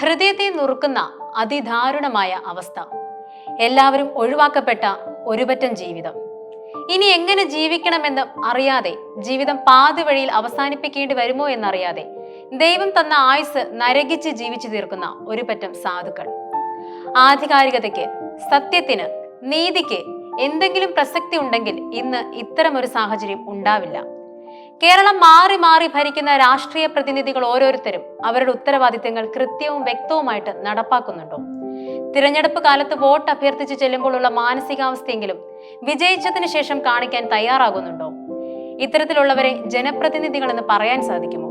ഹൃദയത്തെ നുറുക്കുന്ന അതിദാരുണമായ അവസ്ഥ. എല്ലാവരും ഒഴിവാക്കപ്പെട്ട ഒരുപറ്റം ജീവിതം. ഇനി എങ്ങനെ ജീവിക്കണമെന്ന് അറിയാതെ ജീവിതം പാതി വഴിയിൽ അവസാനിപ്പിക്കേണ്ടി വരുമോ എന്നറിയാതെ ദൈവം തന്ന ആയുസ് നരകിച്ച് ജീവിച്ചു തീർക്കുന്ന ഒരു പറ്റം സാധുക്കൾ. ആധികാരികതയ്ക്ക് സത്യത്തിന് നീതിക്ക് എന്തെങ്കിലും പ്രസക്തി ഉണ്ടെങ്കിൽ ഇന്ന് ഇത്തരമൊരു സാഹചര്യം ഉണ്ടാവില്ല. കേരളം മാറി മാറി ഭരിക്കുന്ന രാഷ്ട്രീയ പ്രതിനിധികൾ ഓരോരുത്തരും അവരുടെ ഉത്തരവാദിത്തങ്ങൾ കൃത്യവും വ്യക്തവുമായിട്ട് നടപ്പാക്കുന്നുണ്ടോ? തിരഞ്ഞെടുപ്പ് കാലത്ത് വോട്ട് അഭ്യർത്ഥിച്ച് ചെല്ലുമ്പോഴുള്ള മാനസികാവസ്ഥയെങ്കിലും വിജയിച്ചതിന് ശേഷം കാണിക്കാൻ തയ്യാറാകുന്നുണ്ടോ? ഇത്തരത്തിലുള്ളവരെ ജനപ്രതിനിധികളെന്ന് പറയാൻ സാധിക്കുമോ?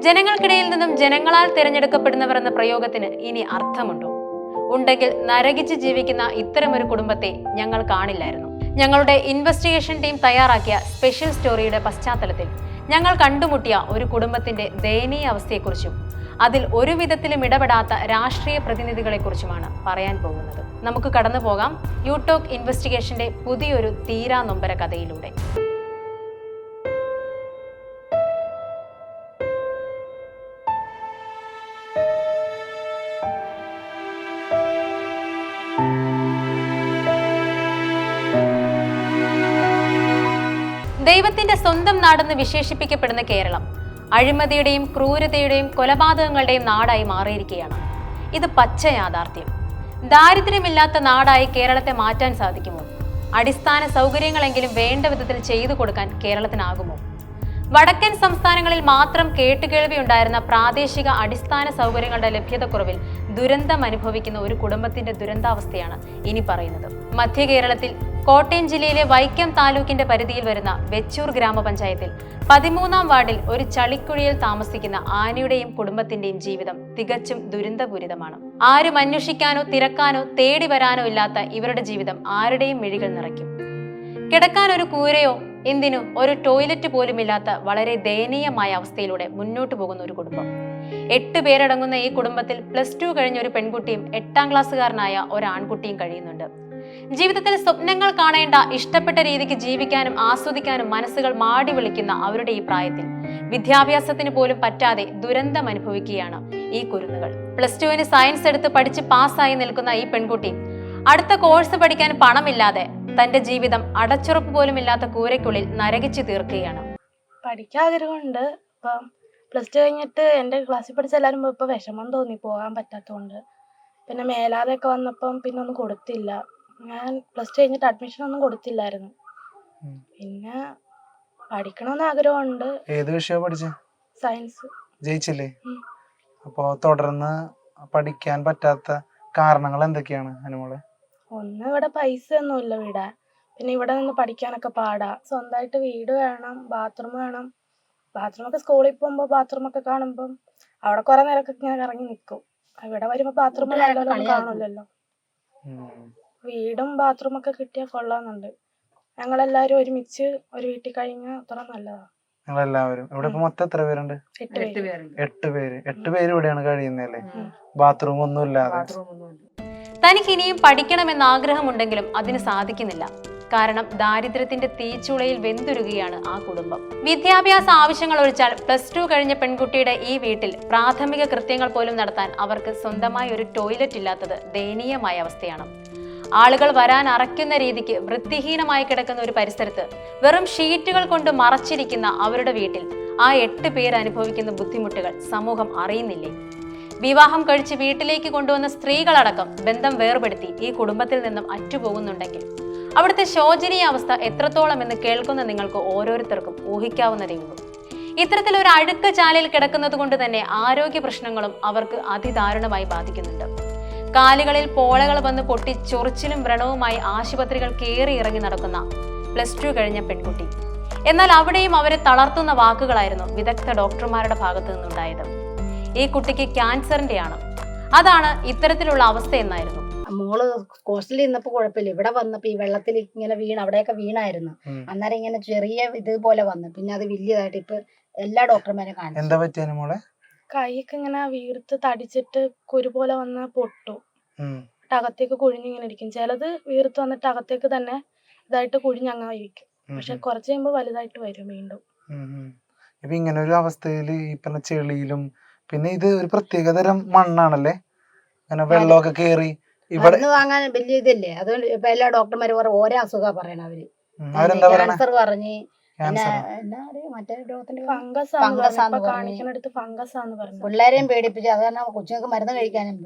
ജനങ്ങൾക്കിടയിൽ നിന്നും ജനങ്ങളാൽ തിരഞ്ഞെടുക്കപ്പെടുന്നവർ എന്ന പ്രയോഗത്തിന് ഇനി അർത്ഥമുണ്ടോ? ഉണ്ടെങ്കിൽ നരകിച്ച് ജീവിക്കുന്ന ഇത്തരമൊരു കുടുംബത്തെ ഞങ്ങൾ കാണില്ലായിരുന്നു. ഞങ്ങളുടെ ഇൻവെസ്റ്റിഗേഷൻ ടീം തയ്യാറാക്കിയ സ്പെഷ്യൽ സ്റ്റോറിയുടെ പശ്ചാത്തലത്തിൽ ഞങ്ങൾ കണ്ടുമുട്ടിയ ഒരു കുടുംബത്തിന്റെ ദയനീയ അവസ്ഥയെക്കുറിച്ചും അതിൽ ഒരു വിധത്തിലും ഇടപെടാത്ത രാഷ്ട്രീയ പ്രതിനിധികളെക്കുറിച്ചുമാണ് പറയാൻ പോകുന്നത്. നമുക്ക് കടന്നു പോകാം യൂടോക്ക് ഇൻവെസ്റ്റിഗേഷന്റെ പുതിയൊരു തീരാ നൊമ്പര കഥയിലൂടെ. ദൈവത്തിന്റെ സ്വന്തം നാടെന്ന് വിശേഷിപ്പിക്കപ്പെടുന്ന കേരളം അഴിമതിയുടെയും ക്രൂരതയുടെയും കൊലപാതകങ്ങളുടെയും നാടായി മാറിയിരിക്കുകയാണ്. ഇത് പച്ച യാഥാർത്ഥ്യം. ദാരിദ്ര്യമില്ലാത്ത നാടായി കേരളത്തെ മാറ്റാൻ സാധിക്കുമോ? അടിസ്ഥാന സൗകര്യങ്ങളെങ്കിലും വേണ്ട വിധത്തിൽ ചെയ്തു കൊടുക്കാൻ കേരളത്തിനാകുമോ? വടക്കൻ സംസ്ഥാനങ്ങളിൽ മാത്രം കേട്ടുകേൾവി ഉണ്ടായിരുന്ന പ്രാദേശിക അടിസ്ഥാന സൗകര്യങ്ങളുടെ ലഭ്യതക്കുറവിൽ ദുരന്തം അനുഭവിക്കുന്ന ഒരു കുടുംബത്തിന്റെ ദുരന്താവസ്ഥയാണ് ഇനി പറയുന്നത്. മധ്യ കേരളത്തിൽ കോട്ടയം ജില്ലയിലെ വൈക്കം താലൂക്കിന്റെ പരിധിയിൽ വരുന്ന വെച്ചൂർ ഗ്രാമപഞ്ചായത്തിൽ പതിമൂന്നാം വാർഡിൽ ഒരു ചളിക്കുഴിയിൽ താമസിക്കുന്ന ആനയുടെയും കുടുംബത്തിന്റെയും ജീവിതം തികച്ചും ദുരന്തപൂരിതമാണ്. ആരും അന്വേഷിക്കാനോ തിരക്കാനോ തേടി വരാനോ ഇല്ലാത്ത ഇവരുടെ ജീവിതം ആരുടെയും മിഴികൾ നിറയ്ക്കും. കിടക്കാൻ ഒരു കൂരയോ എന്തിനു ഒരു ടോയ്ലറ്റ് പോലും ഇല്ലാത്ത വളരെ ദയനീയമായ അവസ്ഥയിലൂടെ മുന്നോട്ടു പോകുന്ന ഒരു കുടുംബം. എട്ട് പേരടങ്ങുന്ന ഈ കുടുംബത്തിൽ പ്ലസ് ടു കഴിഞ്ഞ ഒരു പെൺകുട്ടിയും എട്ടാം ക്ലാസ്സുകാരനായ ഒരു ആൺകുട്ടിയും കഴിയുന്നുണ്ട്. ജീവിതത്തിൽ സ്വപ്നങ്ങൾ കാണേണ്ട ഇഷ്ടപ്പെട്ട രീതിക്ക് ജീവിക്കാനും ആസ്വദിക്കാനും മനസ്സുകൾ മാടി വിളിക്കുന്ന അവരുടെ ഈ പ്രായത്തിൽ വിദ്യാഭ്യാസത്തിന് പോലും പറ്റാതെ ദുരന്തം അനുഭവിക്കുകയാണ് ഈ കുരുന്നുകൾ. പ്ലസ് ടുവിന് സയൻസ് എടുത്ത് പഠിച്ച് പാസ്സായി നിൽക്കുന്ന ഈ പെൺകുട്ടി അടുത്ത കോഴ്സ് പഠിക്കാൻ പണമില്ലാതെ തന്റെ ജീവിതം അടച്ചുറപ്പ് പോലും ഇല്ലാത്ത കൂരയ്ക്കുള്ളിൽ നരകിച്ചു തീർക്കുകയാണ്. പഠിക്കാഗ്രഹമുണ്ട്. ഇപ്പം പ്ലസ് ടു കഴിഞ്ഞിട്ട് എന്റെ ക്ലാസ്സിൽ പഠിച്ച എല്ലാവരും ഇപ്പോൾ വിഷമം തോന്നി പോകാൻ പറ്റാത്തതുകൊണ്ട്. പിന്നെ മേലാതെയൊക്കെ വന്നപ്പം പിന്നെ ഒന്നും കൊടുത്തില്ല. ഞാൻ പ്ലസ് ടു കഴിഞ്ഞിട്ട് അഡ്മിഷൻ ഒന്നും കൊടുത്തില്ലായിരുന്നു. പിന്നെ പഠിക്കണമെന്ന് ആഗ്രഹമുണ്ട്. ഏത് വിഷയം പഠിച്ച? സയൻസ് ജയിച്ചില്ലേ. അപ്പോ തുടർന്ന് പഠിക്കാൻ പറ്റാത്ത കാരണങ്ങൾ എന്തൊക്കെയാണ് അനുമോളെ? ഒന്ന് ഇവിടെ പൈസ ഒന്നുമില്ല വീടാൻ പിന്നെ ഇവിടെ നിന്ന് പഠിക്കാനൊക്കെ പാടാ. സ്വന്തമായിട്ട് വീട് വേണം ബാത്റൂം വേണം. ബാത്റൂം ഒക്കെ സ്കൂളിൽ പോകുമ്പോ ബാത്റൂം ഒക്കെ കാണുമ്പം അവിടെ കുറെ നേരമൊക്കെ ഇങ്ങനെ ഇറങ്ങി നിൽക്കും ഇവിടെ വരുമ്പോൾ ബാത്റൂം കാണുമല്ലോ. വീടും ബാത്റൂം ഒക്കെ കിട്ടിയാൽ കൊള്ളാന്നുണ്ട് ഞങ്ങളെല്ലാരും ഒരുമിച്ച് ഒരു വീട്ടിൽ കഴിഞ്ഞാൽ അത്ര നല്ലതാ. ഞങ്ങളെല്ലാവരും. ഇവിടെ ഇപ്പൊ മൊത്തം എത്ര പേരുണ്ട്? എട്ട് പേര്. എട്ട് പേര്. ഇവിടെയാണ് കഴിയുന്നല്ലേ. ബാത്റൂം ഒന്നും ഇല്ലാതെ തനിക്ക് ഇനിയും പഠിക്കണമെന്ന് ആഗ്രഹമുണ്ടെങ്കിലും അതിന് സാധിക്കുന്നില്ല. കാരണം ദാരിദ്ര്യത്തിന്റെ തീച്ചുളയിൽ വെന്തുരുകയാണ് ആ കുടുംബം. വിദ്യാഭ്യാസ ആവശ്യങ്ങൾ ഒഴിച്ചാൽ പ്ലസ് ടു കഴിഞ്ഞ പെൺകുട്ടിയുടെ ഈ വീട്ടിൽ പ്രാഥമിക കൃത്യങ്ങൾ പോലും നടത്താൻ അവർക്ക് സ്വന്തമായി ഒരു ടോയ്ലറ്റ് ഇല്ലാത്തത് ദയനീയമായ അവസ്ഥയാണ്. ആളുകൾ വരാൻ അറയ്ക്കുന്ന രീതിക്ക് വൃത്തിഹീനമായി കിടക്കുന്ന ഒരു പരിസരത്ത് വെറും ഷീറ്റുകൾ കൊണ്ട് മറച്ചിരിക്കുന്ന അവരുടെ വീട്ടിൽ ആ എട്ട് പേർ അനുഭവിക്കുന്ന ബുദ്ധിമുട്ടുകൾ സമൂഹം അറിയുന്നില്ലേ? വിവാഹം കഴിച്ച് വീട്ടിലേക്ക് കൊണ്ടുവന്ന സ്ത്രീകളടക്കം ബന്ധം വേർപെടുത്തി ഈ കുടുംബത്തിൽ നിന്നും അറ്റുപോകുന്നുണ്ടെങ്കിൽ അവിടുത്തെ ശോചനീയ അവസ്ഥ എത്രത്തോളം എന്ന് കേൾക്കുന്ന നിങ്ങൾക്ക് ഓരോരുത്തർക്കും ഊഹിക്കാവുന്നതേ ഉള്ളൂ. ഇത്തരത്തിലൊരു അഴുക്ക ചാലിൽ കിടക്കുന്നത് കൊണ്ട് തന്നെ ആരോഗ്യ പ്രശ്നങ്ങളും അവർക്ക് അതിദാരുണമായി ബാധിക്കുന്നുണ്ട്. കാലുകളിൽ പോളകൾ വന്ന് പൊട്ടി ചൊറിച്ചിലും വ്രണവുമായി ആശുപത്രികൾ കയറി ഇറങ്ങി നടക്കുന്ന പ്ലസ് ടു കഴിഞ്ഞ പെൺകുട്ടി. എന്നാൽ അവിടെയും അവരെ തളർത്തുന്ന വാക്കുകളായിരുന്നു വിദഗ്ധ ഡോക്ടർമാരുടെ ഭാഗത്തു നിന്നുണ്ടായത്. ഈ കുട്ടിക്ക് ക്യാൻസറിന്റെയാണ്. അതാണ് ഇത്തരത്തിലുള്ള അവസ്ഥ എന്നായിരുന്നു. മോൾ ഹോസ്റ്റലിൽ നിന്നപ്പോ കുഴപ്പമില്ല. ഇവിടെ വന്നപ്പോ ഈ വെള്ളത്തിൽ ഇങ്ങനെ വീണ് അവിടെയൊക്കെ വീണായിരുന്നു. അന്നേരം ഇങ്ങനെ ചെറിയ ഇതുപോലെ വന്നു. പിന്നെ അത് വലിയതായിട്ട് ഇപ്പൊ എല്ലാ ഡോക്ടർമാരെ കാണിച്ചു. എന്താ പറ്റിയ അനുമോളെ കൈയൊക്കെ ഇങ്ങനെ വീർത്ത് തടിച്ചിട്ട് കുരു പോലെ വന്ന് പൊട്ടു. എന്നിട്ട് അകത്തേക്ക് കുഴിഞ്ഞിങ്ങനെ ഇരിക്കും. ചിലത് വീർത്ത് വന്നിട്ട് അകത്തേക്ക് തന്നെ ഇതായിട്ട് കുഴിഞ്ഞങ്ങ ഇരിക്കും. ഉം. പക്ഷെ കുറച്ച് കഴിയുമ്പോൾ വലുതായിട്ട് വരും വീണ്ടും. ഇപ്പൊ ഇങ്ങനെ ഒരു അവസ്ഥയിൽ ഈ പറഞ്ഞ ചെളിയിലും പിന്നെ ഇത് ഒരു പ്രത്യേക തരം മണ്ണാണല്ലേ? അങ്ങനെ വെള്ളമൊക്കെ കേറി ഇവിടെ വാങ്ങാൻ വലിയ ഇതില്ലേ? അതുകൊണ്ട് ഇപ്പൊ എല്ലാ ഡോക്ടർമാര് ഓരോ അസുഖം പറയണ അവർ. ക്യാൻസർ പറഞ്ഞ് പിള്ളേരെയും പേടിപ്പിച്ച് അത് കാരണം കൊച്ചുങ്ങൾക്ക് മരുന്ന് കഴിക്കാനും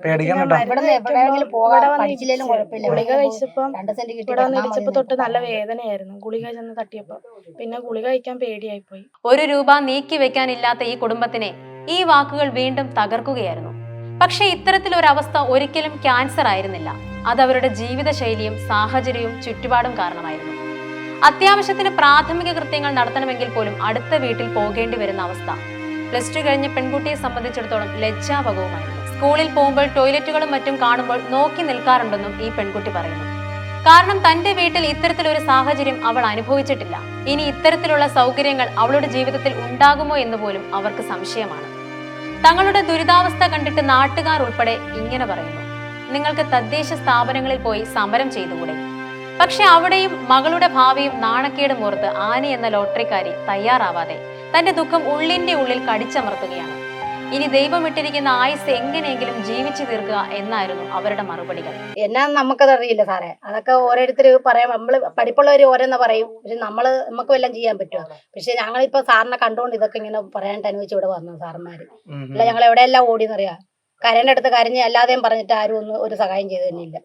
ഗുളിക കഴിച്ചപ്പം രണ്ട് സെന്റ് കിട്ടി ഇവിടെ മതി തൊട്ട് നല്ല വേദനയായിരുന്നു. ഗുളിക ചെന്ന് തട്ടിയപ്പോ. പിന്നെ ഗുളിക കഴിക്കാൻ പേടിയായി പോയി ഒരു രൂപ നീക്കി വെക്കാനില്ലാത്ത ഈ കുടുംബത്തിനെ ഈ വാക്കുകൾ വീണ്ടും തകർക്കുകയായിരുന്നു. പക്ഷേ ഇത്തരത്തിലൊരവസ്ഥ ഒരിക്കലും ക്യാൻസർ ആയിരുന്നില്ല. അത് അവരുടെ ജീവിതശൈലിയും സാഹചര്യവും ചുറ്റുപാടും കാരണമായിരുന്നു. അത്യാവശ്യത്തിന് പ്രാഥമിക കൃത്യങ്ങൾ നടത്തണമെങ്കിൽ പോലും അടുത്ത വീട്ടിൽ പോകേണ്ടി വരുന്ന അവസ്ഥ. പ്ലസ് ടു കഴിഞ്ഞ പെൺകുട്ടിയെ സംബന്ധിച്ചിടത്തോളം ലജ്ജാപകവുമായിരുന്നു സ്കൂളിൽ പോകുമ്പോൾ ടോയ്ലറ്റുകളും മറ്റും കാണുമ്പോൾ നോക്കി നിൽക്കാറുണ്ടെന്നും ഈ പെൺകുട്ടി പറയുന്നു. കാരണം തന്റെ വീട്ടിൽ ഇത്തരത്തിലൊരു സാഹചര്യം അവൾ അനുഭവിച്ചിട്ടില്ല. ഇനി ഇത്തരത്തിലുള്ള സൗകര്യങ്ങൾ അവളുടെ ജീവിതത്തിൽ ഉണ്ടാകുമോ എന്ന് പോലും അവർക്ക് സംശയമാണ്. തങ്ങളുടെ ദുരിതാവസ്ഥ കണ്ടിട്ട് നാട്ടുകാർ ഉൾപ്പെടെ ഇങ്ങനെ പറയുന്നു. നിങ്ങൾക്ക് തദ്ദേശ സ്ഥാപനങ്ങളിൽ പോയി സമരം ചെയ്തുകൂടെ? പക്ഷെ അവിടെയും മകളുടെ ഭാവിയും നാണക്കേടും ഓർത്ത് ആനി എന്ന ലോട്ടറിക്കാരി തയ്യാറാവാതെ തന്റെ ദുഃഖം ഉള്ളിന്റെ ഉള്ളിൽ കടിച്ചമർത്തുകയാണ്. ഇനി ദൈവം ഇട്ടിരിക്കുന്ന ആയുസ് എങ്ങനെയെങ്കിലും ജീവിച്ചു തീർക്കുക എന്നായിരുന്നു അവരുടെ മറുപടികൾ. എന്നാ നമുക്കത് അറിയില്ല സാറേ. അതൊക്കെ ഓരോരുത്തർ പറയാം. നമ്മൾ പഠിപ്പുള്ളവർ ഓരോന്ന് പറയും. പക്ഷെ നമ്മൾ നമുക്ക് വല്ലതും ചെയ്യാൻ പറ്റുമോ? പക്ഷെ ഞങ്ങളിപ്പോ സാറിനെ കണ്ടുകൊണ്ട് ഇതൊക്കെ ഇങ്ങനെ പറയാനായിട്ട് അനുവദിച്ച് ഇവിടെ വന്നു സാറന്മാര്. അല്ല ഞങ്ങൾ എവിടെയെല്ലാം ഓടിയെന്നറിയാം? കരേന്റെ അടുത്ത് കരഞ്ഞ് അല്ലാതെയും പറഞ്ഞിട്ട് ആരും ഒന്നും ഒരു സഹായം ചെയ്തു തന്നെയില്ല.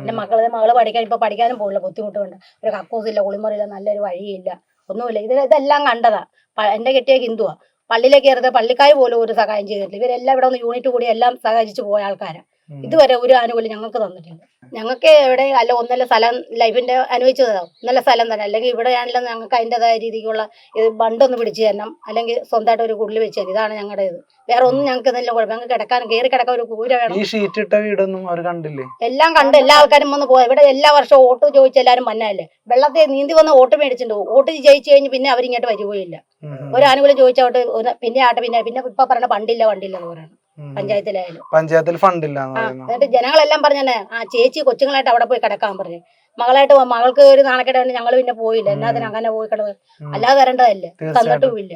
എന്റെ മക്കൾ മകൾ പഠിക്കാൻ ഇപ്പൊ പഠിക്കാനും പോകില്ല ബുദ്ധിമുട്ടുണ്ട്. ഒരു കക്കൂസില്ല കുളിമുറിയില്ല നല്ലൊരു വഴിയില്ല ഒന്നുമില്ല. ഇത് ഇതെല്ലാം കണ്ടതാ. എന്റെ കെട്ടിയ ഹിന്ദുവാ. പള്ളിയിലേക്ക് കയറുന്നത് പള്ളിക്കാർ പോലും ഒരു സഹായം ചെയ്തിട്ടില്ല. ഇവരെല്ലാം ഇവിടെ ഒന്ന് യൂണിറ്റ് കൂടി എല്ലാം സഹായിച്ചു പോയ ആൾക്കാരാ. ഉം. ഇതുവരെ ഒരു ആനുകൂല്യം ഞങ്ങൾക്ക് തന്നിട്ടില്ല. ഞങ്ങൾക്ക് എവിടെ അല്ല ഒന്നല്ല സ്ഥലം ലൈഫിന്റെ അനുവദിച്ചതാവും. നല്ല സ്ഥലം തന്നെ. അല്ലെങ്കിൽ ഇവിടെ ആണെങ്കിലും ഞങ്ങൾക്ക് അതിന്റെതായ രീതിക്കുള്ള ഇത് ബണ്ടൊന്ന് പിടിച്ചു തരണം. അല്ലെങ്കിൽ സ്വന്തമായിട്ട് ഒരു കുടിൽ വെച്ച് തരും ഇതാണ് ഞങ്ങളുടെ ഇത്. വേറെ ഒന്നും ഞങ്ങൾക്ക് നല്ല കുഴപ്പം. ഞങ്ങൾക്ക് കിടക്കാൻ കയറി കിടക്കാൻ ഒരു കൂര വേണം. ഈ ഷീറ്റ് ഇട്ട വീടൊന്നും അവർ കണ്ടില്ലേ? എല്ലാം കണ്ട് എല്ലാ ആൾക്കാരും വന്ന് പോയി. ഇവിടെ എല്ലാ വർഷവും വോട്ട് ചോദിച്ച് എല്ലാവരും വന്നതല്ലേ? വെള്ളത്തെ നീന്തി വന്ന് വോട്ട് മേടിച്ചിട്ടുണ്ട്. ഓട്ട് വോട്ട് ജയിച്ചു കഴിഞ്ഞ് പിന്നെ അവരിങ്ങോട്ട് വരികയില്ല ഒരാനുകൂലം ചോദിച്ചോട്ട് പിന്നെ ആട്ടെ പിന്നെ പിന്നെ ഇപ്പൊ പറയണ പണ്ടില്ല വണ്ടില്ല എന്ന് പറയണം. പഞ്ചായത്തിലായാലും. പഞ്ചായത്തിൽ ഫണ്ടില്ല എന്നിട്ട് ജനങ്ങളെല്ലാം പറഞ്ഞേ ആ ചേച്ചി കൊച്ചുങ്ങളായിട്ട് അവിടെ പോയി കിടക്കാൻ പറഞ്ഞു. മകളായിട്ട് മകൾക്ക് ഒരു നാണക്കേട് വേണ്ടി ഞങ്ങൾ പിന്നെ പോയില്ല. എന്നാത്തിന് അങ്ങനെ പോയി കിടന്ന് ഉം. അല്ലാതെ വരേണ്ടതല്ലേ. തന്നിട്ടും ഇല്ല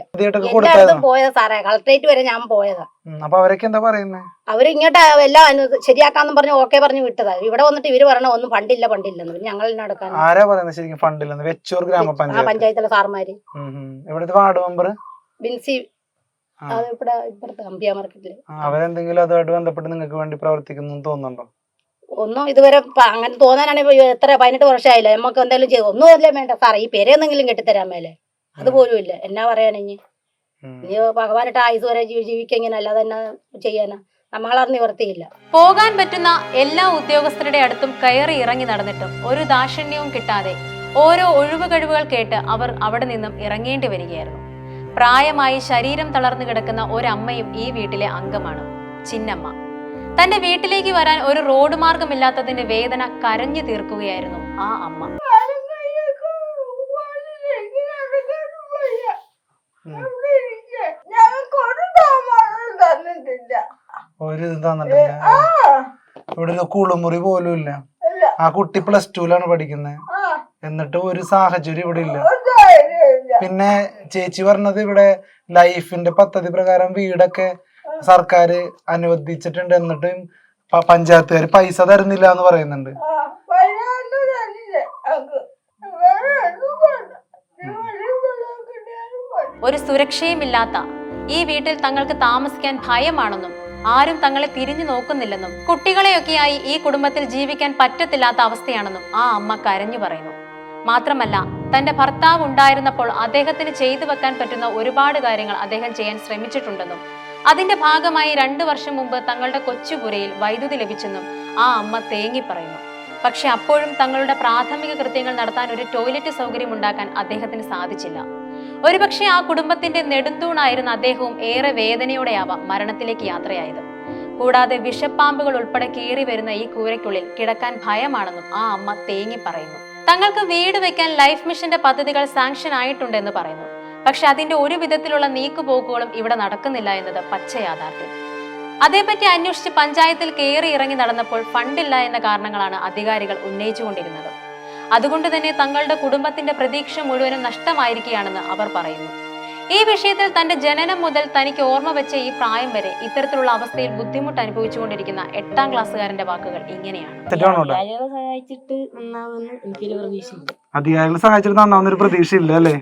എല്ലായിടത്തും പോയത് സാറേ. കളക്ട്രേറ്റ് വരെ ഞാൻ പോയതാ. അപ്പൊ അവരൊക്കെ എന്താ പറയുന്നത് അവർ ഇങ്ങോട്ട് എല്ലാം ശരിയാക്കാന്ന് പറഞ്ഞു ഓക്കെ പറഞ്ഞു വിട്ടതാ. ഇവിടെ വന്നിട്ട് ഇവർ പറഞ്ഞ ഒന്നും ഫണ്ടില്ല ഫണ്ടില്ലെന്ന് പിന്നെ ഞങ്ങൾ തന്നെ എടുക്കാൻ ആരാ പറയുന്നത് ശരിക്കും ഫണ്ടില്ലെന്ന് വെച്ചൂർ ഗ്രാമപഞ്ചായത്ത്. പഞ്ചായത്തിലെ സാർമാര്. ഇവിടുത്തെ വാർഡ് മെമ്പർ ബിൻസി. അത് ഇവിടെ ഇപ്പുറത്ത് അമ്പിയ മാർക്കറ്റിൽ അവരെന്തെങ്കിലും അതുമായിട്ട് ബന്ധപ്പെട്ട് നിങ്ങൾക്ക് വേണ്ടി പ്രവർത്തിക്കുന്നു തോന്നുന്നുണ്ടോ? ഒന്നും ഇതുവരെ അങ്ങനെ തോന്നാനാണെങ്കിൽ ഇപ്പൊ എത്ര പതിനെട്ട് വർഷമായില്ല? നമുക്ക് എന്തെങ്കിലും ചെയ്തു ഒന്നും അല്ലേ വേണ്ട. സാറേ ഈ പെരയെന്നെങ്കിലും കെട്ടിത്തരാൻ മേലെ. അതുപോലും ഇല്ല എന്നാ പറയാനിഞ്ഞ്. ഇനി? ഭഗവാനിട്ട് ആയുസ് വരെ ജീവി ജീവിക്കുക ഇങ്ങനെ അല്ലാതെ എന്നാ ചെയ്യാനാ? നമ്മളത് നിവർത്തിയില്ല പോകാൻ പറ്റുന്ന എല്ലാ ഉദ്യോഗസ്ഥരുടെ അടുത്തും കയറി ഇറങ്ങി നടന്നിട്ടും ഒരു ദാക്ഷിണ്യവും കിട്ടാതെ ഓരോ ഒഴിവ് കഴിവുകൾ കേട്ട് അവർ അവിടെ നിന്നും ഇറങ്ങേണ്ടി വരികയായിരുന്നു. പ്രായമായി ശരീരം തളർന്നു കിടക്കുന്ന ഒരമ്മയും ഈ വീട്ടിലെ അംഗമാണ് ചിന്നമ്മ. തന്റെ വീട്ടിലേക്ക് വരാൻ ഒരു റോഡ് മാർഗമില്ലാത്തതിന്റെ വേദന കരഞ്ഞു തീർക്കുകയായിരുന്നു ആ അമ്മ. ഒരു ഇത് തന്നിട്ടില്ല. ഇവിടെ ഒരു കുളിമുറി പോലും ഇല്ല. ആ കുട്ടി പ്ലസ് ടുവിലാണ് പഠിക്കുന്നത് എന്നിട്ട് ഒരു സാഹചര്യം ഇവിടെ ഇല്ല. പിന്നെ ചേച്ചി പറഞ്ഞത് ഇവിടെ ലൈഫിന്റെ പദ്ധതി പ്രകാരം വീടൊക്കെ സർക്കാർ അനുവദിച്ചിട്ടുണ്ട് എന്നിട്ടും പഞ്ചായത്തുകാർ പൈസ തരുന്നില്ല എന്ന് പറയുന്നുണ്ട്. ഒരു സുരക്ഷയുമില്ലാത്ത ഈ വീട്ടിൽ തങ്ങൾക്ക് താമസിക്കാൻ ഭയമാണെന്നും ആരും തങ്ങളെ തിരിഞ്ഞു നോക്കുന്നില്ലെന്നും കുട്ടികളെയൊക്കെയായി ഈ കുടുംബത്തിൽ ജീവിക്കാൻ പറ്റത്തില്ലാത്ത അവസ്ഥയാണെന്നും ആ അമ്മ കരഞ്ഞു പറയുന്നു. മാത്രമല്ല തന്റെ ഭർത്താവ് ഉണ്ടായിരുന്നപ്പോൾ അദ്ദേഹത്തിന് ചെയ്തു വെക്കാൻ പറ്റുന്ന ഒരുപാട് കാര്യങ്ങൾ അദ്ദേഹം ചെയ്യാൻ ശ്രമിച്ചിട്ടുണ്ടെന്നും അതിന്റെ ഭാഗമായി രണ്ടു വർഷം മുമ്പ് തങ്ങളുടെ കൊച്ചുപുരയിൽ വൈദ്യുതി ലഭിച്ചെന്നും ആ അമ്മ തേങ്ങി പറയുന്നു. പക്ഷെ അപ്പോഴും തങ്ങളുടെ പ്രാഥമിക കൃത്യങ്ങൾ നടത്താൻ ഒരു ടോയ്ലറ്റ് സൗകര്യം ഉണ്ടാക്കാൻ അദ്ദേഹത്തിന് സാധിച്ചില്ല. ഒരുപക്ഷെ ആ കുടുംബത്തിന്റെ നെടുന്തൂണായിരുന്ന അദ്ദേഹവും ഏറെ വേദനയോടെയാവാം മരണത്തിലേക്ക് യാത്രയായത്. കൂടാതെ വിഷപ്പാമ്പുകൾ ഉൾപ്പെടെ കീറി വരുന്ന ഈ കൂരയ്ക്കുള്ളിൽ കിടക്കാൻ ഭയമാണെന്നും ആ അമ്മ തേങ്ങി പറയുന്നു. തങ്ങൾക്ക് വീട് വെക്കാൻ ലൈഫ് മിഷന്റെ പദ്ധതികൾ സാങ്ഷൻ ആയിട്ടുണ്ടെന്ന് പറയുന്നു. പക്ഷെ അതിന്റെ ഒരു വിധത്തിലുള്ള നീക്കുപോക്കുകളും ഇവിടെ നടക്കുന്നില്ല എന്നത് പച്ച യാഥാർത്ഥ്യം. അതേപറ്റി അന്വേഷിച്ച് പഞ്ചായത്തിൽ കയറി ഇറങ്ങി നടന്നപ്പോൾ ഫണ്ടില്ല എന്ന കാരണങ്ങളാണ് അധികാരികൾ ഉന്നയിച്ചുകൊണ്ടിരുന്നത്. അതുകൊണ്ട് തന്നെ തങ്ങളുടെ കുടുംബത്തിന്റെ പ്രതീക്ഷ മുഴുവനും നഷ്ടമായിരിക്കുകയാണെന്ന് അവർ പറയുന്നു. ഈ വിഷയത്തിൽ തന്റെ ജനനം മുതൽ തനിക്ക് ഓർമ്മ വെച്ച ഈ പ്രായം വരെ ഇത്തരത്തിലുള്ള അവസ്ഥയിൽ ബുദ്ധിമുട്ട് അനുഭവിച്ചുകൊണ്ടിരിക്കുന്ന എട്ടാം ക്ലാസ്സുകാരന്റെ വാക്കുകൾ ഇങ്ങനെയാണ്. അധികാരികളെ സഹായിച്ചിട്ട് എനിക്കൊരു പ്രതീക്ഷയുണ്ട്. അധികാരികളെ സഹായിച്ചിട്ട് നന്നാവുന്നൊരു പ്രതീക്ഷയില്ല അല്ലേ?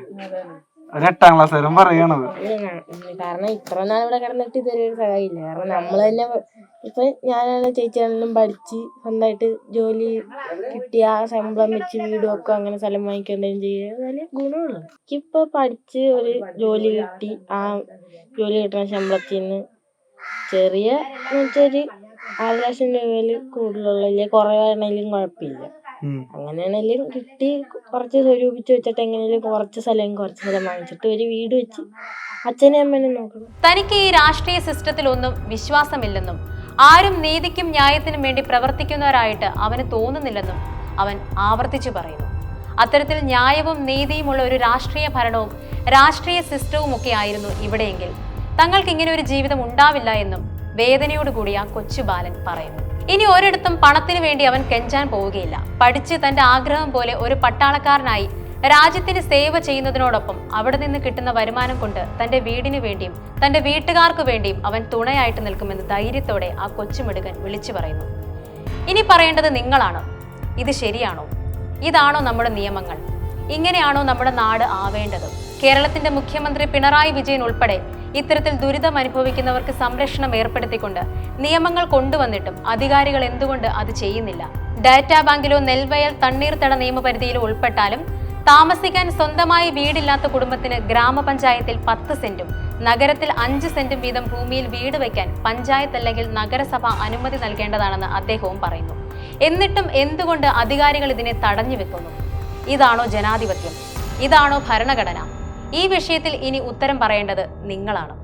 ഒരു എട്ടാം ക്ലാസ് വരും പറയണത്. കാരണം ഇത്ര നാൾ ഇവിടെ കിടന്നിട്ട് ഇതുവരെ ഒരു സഹായില്ല കാരണം നമ്മൾ തന്നെ ഇപ്പൊ ഞാനാണ് ചേച്ചിയാണെങ്കിലും പഠിച്ച് സ്വന്തമായിട്ട് ജോലി കിട്ടിയ ശമ്പളം വെച്ച് വീട് വെക്കുക അങ്ങനെ സ്ഥലം വാങ്ങിക്കുക എന്തെങ്കിലും ചെയ്യുക. ഗുണമാണ്. എനിക്കിപ്പോ പഠിച്ച് ഒരു ജോലി കിട്ടി. ആ ജോലി കിട്ടുന്ന ശമ്പളത്തിൽ നിന്ന് ചെറിയ എന്നുവെച്ചൊരു ആറ് ലക്ഷം രൂപയിൽ കൂടുതലുള്ള കുറവാണെങ്കിലും കുഴപ്പമില്ല. അങ്ങനെയാണെങ്കിലും കിട്ടി കുറച്ച് സ്വരൂപിച്ച് വെച്ചിട്ട് എങ്ങനെയെങ്കിലും കുറച്ച് സ്ഥലം കുറച്ച് സ്ഥലം വാങ്ങിച്ചിട്ട് ഒരു വീട് വെച്ച് അച്ഛനെ അമ്മേനെ നോക്കണം. തനിക്ക് ഈ രാഷ്ട്രീയ സിസ്റ്റത്തിൽ ഒന്നും വിശ്വാസമില്ലെന്നും ആരും നീതിക്കും ന്യായത്തിനും വേണ്ടി പ്രവർത്തിക്കുന്നവരായിട്ട് അവന് തോന്നുന്നില്ലെന്നും അവൻ ആവർത്തിച്ചു പറയുന്നു. അത്തരത്തിൽ ന്യായവും നീതിയുമുള്ള ഒരു രാഷ്ട്രീയ ഭരണവും രാഷ്ട്രീയ സിസ്റ്റവും ഒക്കെ ആയിരുന്നു ഇവിടെയെങ്കിൽ. തങ്ങൾക്ക് ഇങ്ങനെ ഒരു ജീവിതം ഉണ്ടാവില്ല എന്നും വേദനയോടുകൂടി ആ കൊച്ചു ബാലൻ പറയുന്നു. ഇനി ഒരിടത്തും പണത്തിനു വേണ്ടി അവൻ കെഞ്ചാൻ പോവുകയില്ല. പഠിച്ച് തന്റെ ആഗ്രഹം പോലെ ഒരു പട്ടാളക്കാരനായി രാജ്യത്തിന് സേവ ചെയ്യുന്നതിനോടൊപ്പം അവിടെ നിന്ന് കിട്ടുന്ന വരുമാനം കൊണ്ട് തന്റെ വീടിനു വേണ്ടിയും തന്റെ വീട്ടുകാർക്ക് വേണ്ടിയും അവൻ തുണയായിട്ട് നിൽക്കുമെന്ന് ധൈര്യത്തോടെ ആ കൊച്ചുമിടുകൻ വിളിച്ചു പറയുന്നു. ഇനി പറയേണ്ടത് നിങ്ങളാണ്. ഇത് ശരിയാണോ? ഇതാണോ നമ്മുടെ നിയമങ്ങൾ? ഇങ്ങനെയാണോ നമ്മുടെ നാട് ആവേണ്ടത്? കേരളത്തിന്റെ മുഖ്യമന്ത്രി പിണറായി വിജയൻ ഉൾപ്പെടെ ഇത്തരത്തിൽ ദുരിതം അനുഭവിക്കുന്നവർക്ക് സംരക്ഷണം ഏർപ്പെടുത്തിക്കൊണ്ട് നിയമങ്ങൾ കൊണ്ടുവന്നിട്ടും അധികാരികൾ എന്തുകൊണ്ട് അത് ചെയ്യുന്നില്ല? ഡാറ്റാ ബാങ്കിലോ നെൽവയൽ തണ്ണീർത്തട നിയമപരിധിയിലോ ഉൾപ്പെട്ടാലും താമസിക്കാൻ സ്വന്തമായി വീടില്ലാത്ത കുടുംബത്തിന് ഗ്രാമപഞ്ചായത്തിൽ പത്ത് സെന്റും നഗരത്തിൽ അഞ്ച് സെന്റും വീതം ഭൂമിയിൽ വീട് വയ്ക്കാൻ പഞ്ചായത്ത് അല്ലെങ്കിൽ നഗരസഭ അനുമതി നൽകേണ്ടതാണെന്ന് അദ്ദേഹവും പറയുന്നു. എന്നിട്ടും എന്തുകൊണ്ട് അധികാരികൾ ഇതിനെ തടഞ്ഞു വെക്കുന്നു? ഇതാണോ ജനാധിപത്യം? ഇതാണോ ഭരണഘടന? ഈ വിഷയത്തിൽ ഇനി ഉത്തരം പറയേണ്ടത് നിങ്ങളാണ്.